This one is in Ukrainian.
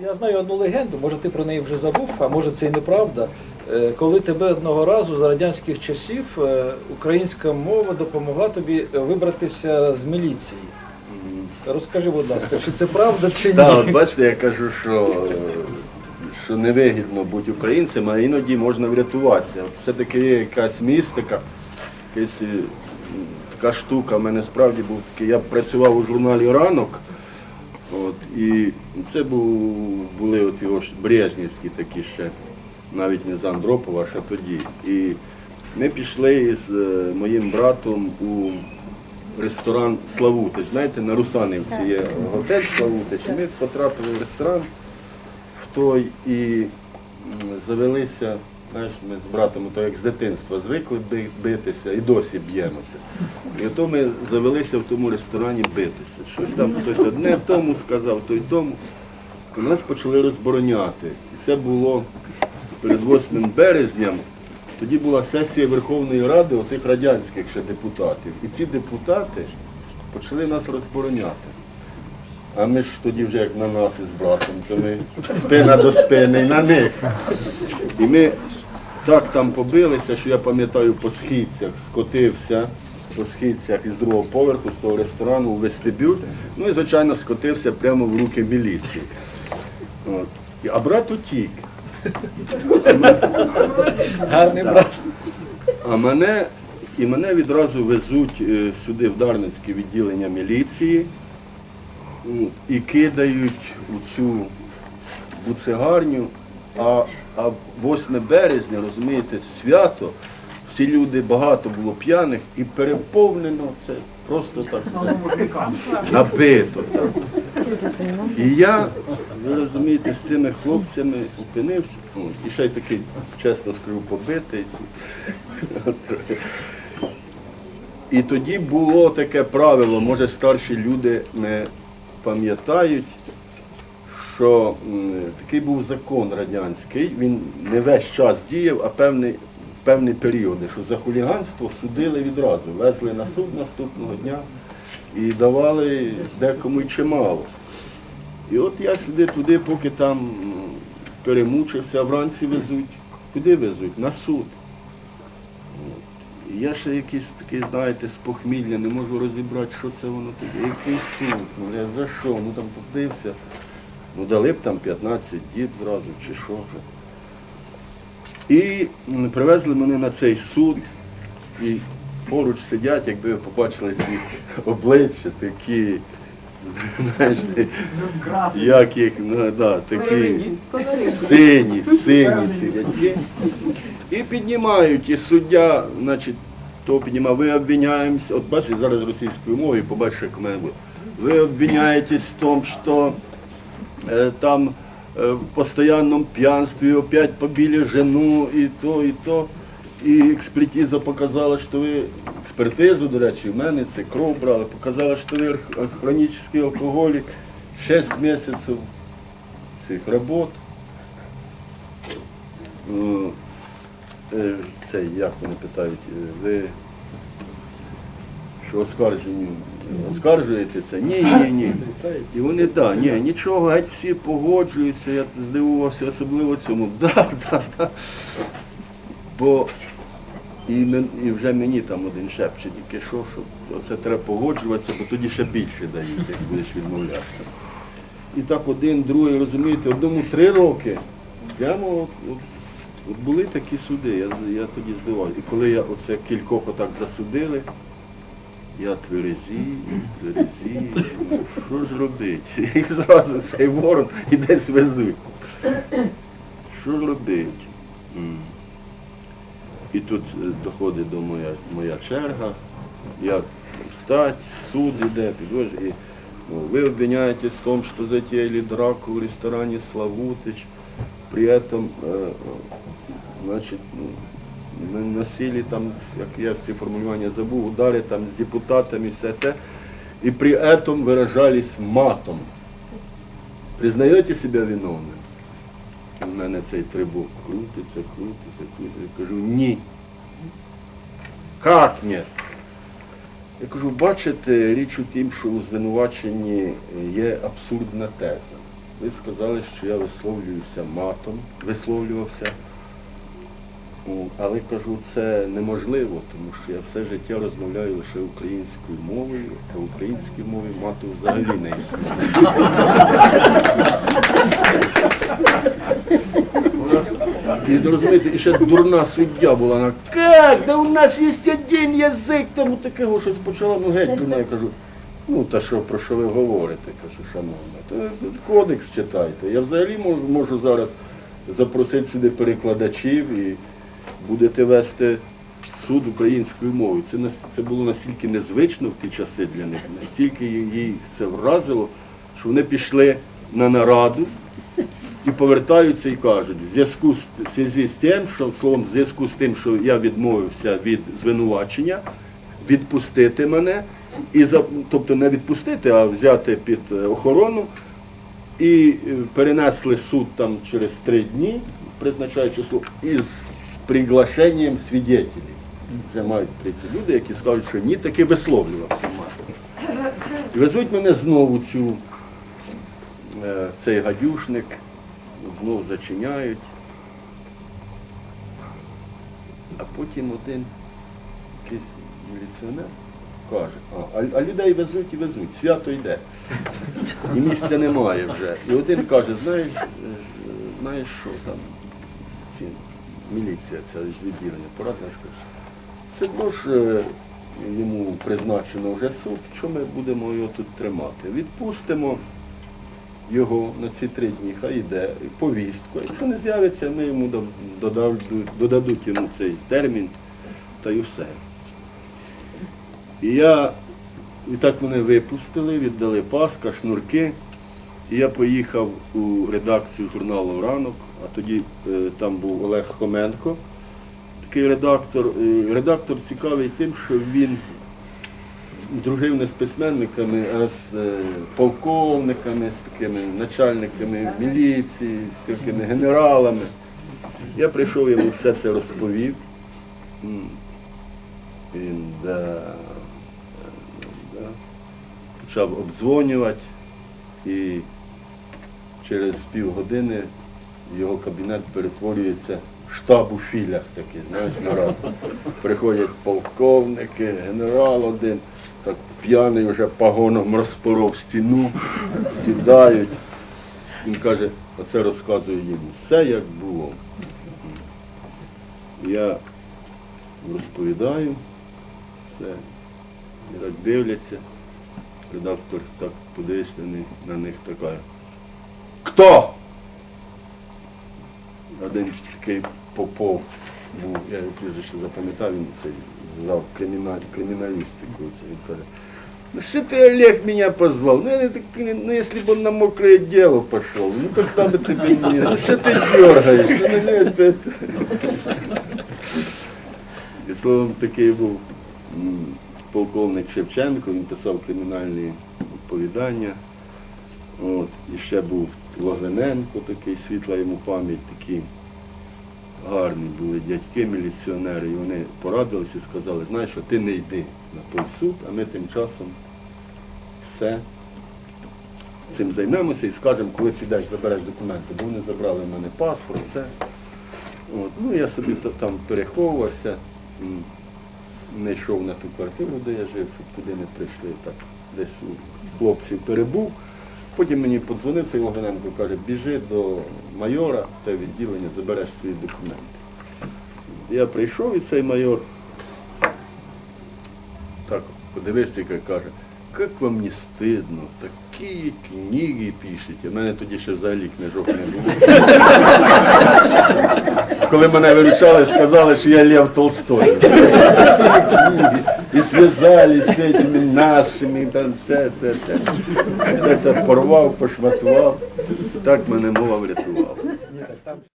Я знаю одну легенду, може ти про неї вже забув, а може це і неправда. Е, Коли тебе одного разу за радянських часів е, українська мова допомогла тобі вибратися з міліції. Розкажи, будь ласка, чи це правда, чи ні? Так, от бачите, я кажу, що, е, що невигідно бути українцем, а іноді можна врятуватися. Все-таки є якась містика, якась е, така штука. У мене справді був такий, я працював у журналі Ранок. От, і це був, були от його брежнівські такі ще, навіть не з Андропова, ще тоді. І ми пішли з е, моїм братом у ресторан Славутич. Знаєте, на Русанівці є готель Славутич. І ми потрапили в ресторан в той і завелися. Знаєш, ми з братом то як з дитинства звикли битися і досі б'ємося. І ото ми завелися в тому ресторані битися. Щось там хтось одне тому сказав, той тому. І нас почали розбороняти. І це було перед 8 березня. Тоді була сесія Верховної Ради отих радянських ще депутатів. І ці депутати почали нас розбороняти. А ми ж тоді вже як на нас із братом, то ми спина до спини на них. І ми так там побилися, що я пам'ятаю по східцях, скотився по східцях із другого поверху, з того ресторану у вестибюль. Ну і, звичайно, скотився прямо в руки міліції. От. А брат утік. Гарний брат. А мене і мене відразу везуть е, сюди в Дарницьке відділення міліції і кидають у цю буцегарню. А, а 8 березня, розумієте, свято, всі люди, багато було п'яних і переповнено це просто так набито. Так. І я, ви розумієте, з цими хлопцями опинився, ну, і ще й такий, чесно скажу, побитий. І тоді було таке правило, може старші люди не пам'ятають, що такий був закон радянський, він не весь час діяв, а певний, певні періоди, що за хуліганство судили відразу, везли на суд наступного дня і давали декому й чимало. І от я сюди туди, поки там перемучився, вранці везуть. Куди везуть? На суд. Я ще якийсь такий, знаєте, з похмілля, не можу розібрати, що це воно таке. Який суд? Ну, я за що? Ну там подивився. Ну дали б там 15 діб зразу чи що вже. І привезли мене на цей суд. І поруч сидять, якби ви побачили ці обличчя, такі, знаєш, як їх, ну, да, такі сині, сині ці дядьки. І піднімають, і суддя, значить, то піднімає, ви обвиняємося, от бачите, зараз російською мовою, побачите, як мене буде. Ви обвиняєтесь в тому, що там е, в постоянном пьянстве опять побили жену і то, і то. І експертиза показала, що ви, експертизу, до речі, в мене це кров брали, показала, що ви хронічний алкоголік, 6 місяців цих робот. Е, е, Це, як вони питають, е, ви що оскаржені, оскаржуєте це? Ні, ні, ні. І вони, так, да, ні, нічого, геть всі погоджуються, я здивувався особливо цьому. Да, да, да. Бо і, і вже мені там один шепче, тільки що, що оце треба погоджуватися, бо тоді ще більше дають, як будеш відмовлятися. І так один, другий, розумієте, одному три роки. Прямо от, от, от були такі суди, я, я тоді здивався. І коли я оце кількох отак засудили, я тверезію, тверезію, ну, що ж робити? Їх зразу цей ворон і десь везуть. Що ж робити? М. І тут е, доходить до моя, моя черга, як встать, суд іде, підвож, і ну, ви обвиняєтесь в том, что затеяли драку в ресторане Славутич, при этом, э, э, значит, ну, на- носили там, як я ці формулювання забув, удари там з депутатами, все те, і при этом выражались матом. Признаєте себе виновним? У мене цей трибух крутиться, крутиться, крутиться. Я кажу, ні. Як ні? Я кажу, бачите, річ у тім, що у звинуваченні є абсурдна теза. ви сказали, що я висловлююся матом, висловлювався. Але кажу, це неможливо, тому що я все життя розмовляю лише українською мовою, а українській мові мату взагалі не існує. І розумієте, і ще дурна суддя була, вона, як, да у нас є один язик, тому такого щось почала, ну геть дурна, я кажу, ну та що, про що ви говорите, кажу, шановна, то кодекс читайте. Я взагалі можу зараз запросити сюди перекладачів і будете вести суд українською мовою. Це, це було настільки незвично в ті часи для них, настільки їх це вразило, що вони пішли на нараду і повертаються і кажуть, в зв'язку з, зв'язку з тим, що словом, в зв'язку з тим, що я відмовився від звинувачення, відпустити мене, і тобто не відпустити, а взяти під охорону. І е, перенесли суд там через три дні, призначають число, із приглашенням свідетелів. Вже мають прийти люди, які скажуть, що ні, таки висловлювався матом. І везуть мене знову цю, е, цей гадюшник, знову зачиняють. А потім один якийсь міліціонер каже, а, а- людей везуть і везуть, свято йде. І місця немає вже. І один каже, знаєш, знаєш що там, ці, міліція, ця з відділення, порадна скаже. Це одно ж е, йому призначено вже суд, що ми будемо його тут тримати. Відпустимо його на ці три дні, хай йде, повістку. Якщо не з'явиться, ми йому додадуть, додадуть йому цей термін та й все. І я і так мене випустили, віддали паска, шнурки. І я поїхав у редакцію журналу Ранок, а тоді е, там був Олег Хоменко, такий редактор. Е, редактор цікавий тим, що він дружив не з письменниками, а з е, полковниками, з такими начальниками міліції, з всякими генералами. Я прийшов йому все це розповів. Він да, да, почав обдзвонювати і через півгодини його кабінет перетворюється в штаб у філях такий, знаєш, нарад. Приходять полковники, генерал один, так п'яний вже пагоном розпоров стіну, сідають. Він каже, оце розказує йому. Все як було. Я розповідаю, все. І так дивляться. Редактор так подивився на них, така. Хто? Один такий попов був, я його прізвище запам'ятав, він цей зав криміналь, криміналістику. Це він каже. Ну что ты, Олег, меня позвал? Ну, я так, ну если бы он на мокрое дело пошел, ну тогда бы ты меня... Ну что ты дергаешься? Ну, ну, это, это. І словом, такий був м, полковник Шевченко, він писав кримінальні оповідання. От. І ще був Логвиненко, такий світла йому пам'ять, такі гарні були дядьки, міліціонери, і вони порадилися і сказали, знаєш, що ти не йди на той суд, а ми тим часом все цим займемося і скажемо, коли підеш, забереш документи, бо вони забрали в мене паспорт, все. От. Ну, я собі там переховувався, не йшов на ту квартиру, де я жив, щоб туди не прийшли. Так, десь у хлопців перебув. Потім мені подзвонив цей Логвиненко, каже, біжи до майора те відділення, забереш свої документи. Я прийшов і цей майор так подивився і каже, як вам не стидно, такі книги пишете. У мене тоді ще взагалі книжок не було. Коли мене виручали, сказали, що я Лев Толстой. І зв'язали з цими нашими, там, те, те, те. Все це порвав, пошматував. Так мене мова врятувала.